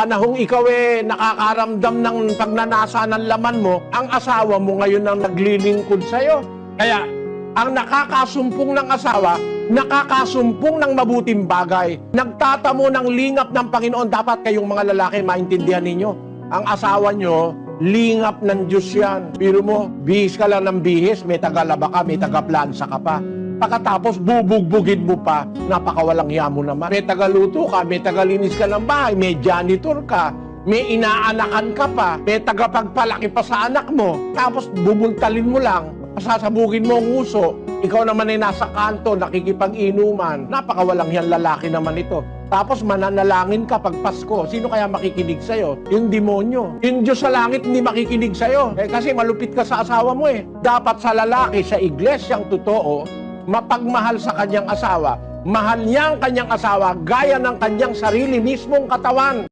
Panahong ikaw eh nakakaramdam ng pagnanasa ng laman mo, ang asawa mo ngayon ang naglilingkod sa'yo. Kaya, ang nakakasumpong ng asawa, nakakasumpong ng mabuting bagay. Nagtatamo ng lingap ng Panginoon. Dapat kayong mga lalaki maintindihan ninyo. Ang asawa nyo, lingap ng Diyos yan. Pero mo, bihis ka lang ng bihis, may tagalaba ka, may tagaplansa ka pa. Pagkatapos bubugbugin mo pa, napakawalang hiya naman. May tagaluto ka, may tagalinis ka ng bahay, may janitor ka, may inaanakan ka pa, may tagapagpalaki pa sa anak mo. Tapos bubuntalin mo lang, pasasabugin mo ang uso. Ikaw naman ay nasa kanto, nakikipag-inuman. Napakawalang hiyang lalaki naman ito. Tapos mananalangin ka pag Pasko. Sino kaya makikinig sa'yo? Yung demonyo. Yung Diyos sa langit hindi makikinig sa'yo. Eh, kasi malupit ka sa asawa mo eh. Dapat sa lalaki, sa iglesyang totoo, mapagmahal sa kanyang asawa. Mahal niya ang kanyang asawa gaya ng kanyang sarili mismong katawan.